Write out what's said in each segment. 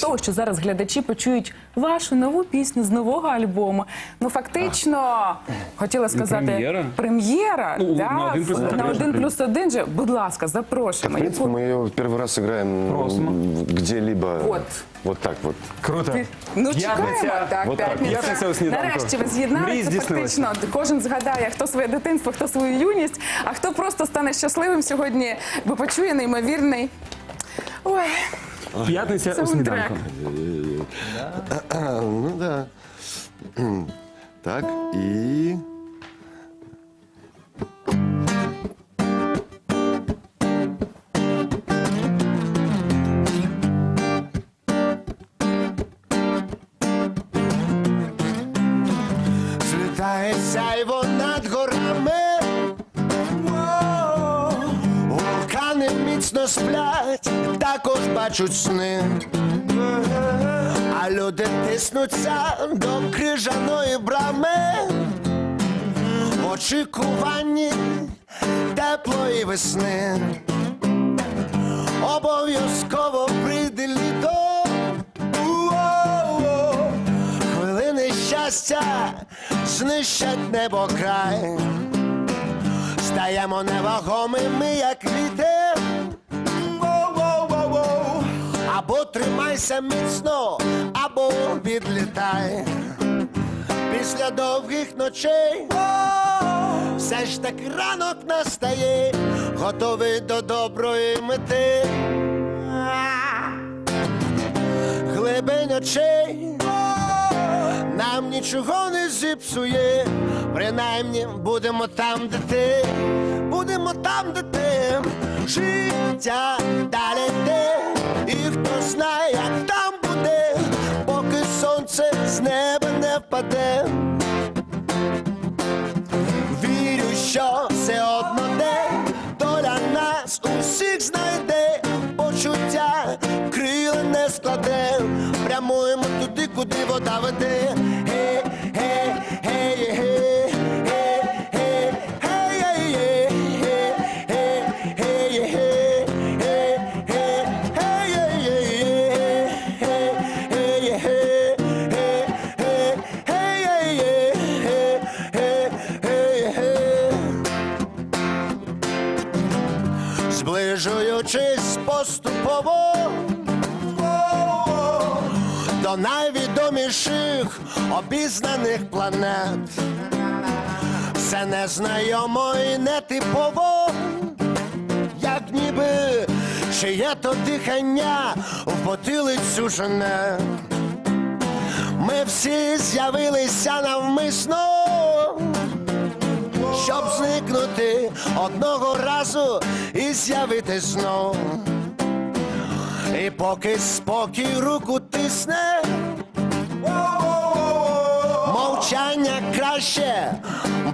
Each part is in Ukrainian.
від того, що зараз глядачі почують вашу нову пісню з нового альбому. Ну фактично, хотіла сказати, прем'єра? прем'єра, Ну, да, на «Один плюс один» на один плюс один же. Будь ласка, В запрошуємо. принципе, Яку- мы ее первый раз играем Просимо. где-либо. Вот. Вот так вот. Круто. Ну, П'ятниця. чекаємо, так, п'ятниця. П'ятниця у сніданку. Нарешті ви Мрії з'єдналися здійснилися. фактично. Кожен згадає, хто своє дитинство, хто свою юність, а хто просто стане щасливим сьогодні, бо почує неймовірний. Ой, П'ятниця у сніданку. Ну да. Так, и... Злітає сяйво над горами, вулкани міцно сплять, також бачуть сни, а люди тиснуться до крижаної брами, в очікуванні теплої весни. Обов'язково прийде літо. Хвилини щастя знищать небо край. Стаємо невагомими, як вітер. Або тримайся міцно, або відлітай. Після довгих ночей все ж таки ранок настає, готовий до доброї мети. Глибень очей нам нічого не зіпсує, принаймні будемо там, де ти, будемо там, де ти, життя далі складе, прямуємо туди, куди вода веде. Гей, гей. Зближуючись поступово до найвідоміших обізнаних планет, все незнайомо і нетипово, як ніби чиє то дихання в потилицю жене. Ми всі з'явилися навмисно, щоб зникнути одного разу і з'явити знов. І поки спокій руку тисне, мовчання краще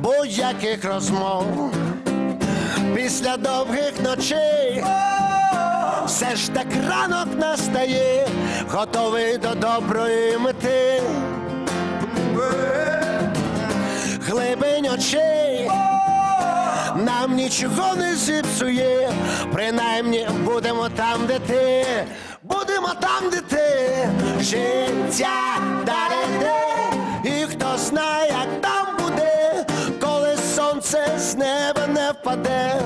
будь-яких розмов. Після довгих ночей все ж так ранок настає, готовий до доброї мети. Глибень очей нічого не зіпсує, принаймні будемо там, де ти, будемо там, де ти, життя далі і хто знає, як там буде, коли сонце з неба не впаде.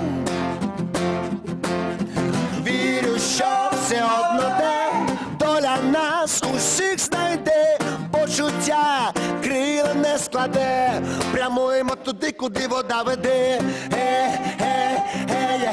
Нас усіх знайде, почуття крила не складе, прямуємо туди, куди вода веде. Е, е, е,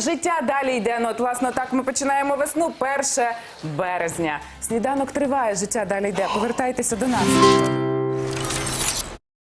життя далі йде. Ну, от, власне, так ми починаємо весну 1 березня. Сніданок триває, життя далі йде. Повертайтеся до нас.